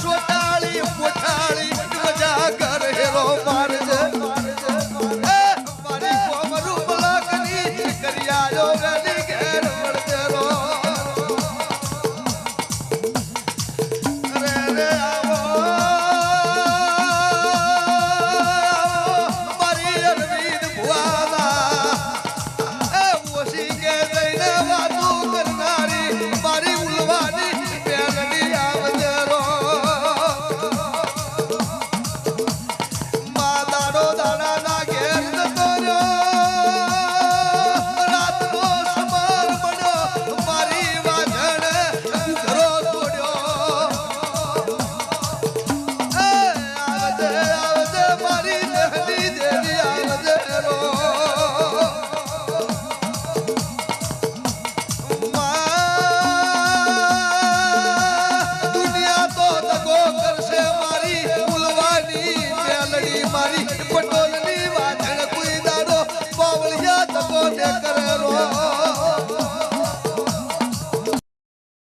સોટાળી મારી પટોલની વાધણ કુઈ દાડો પાવળિયા તપો ને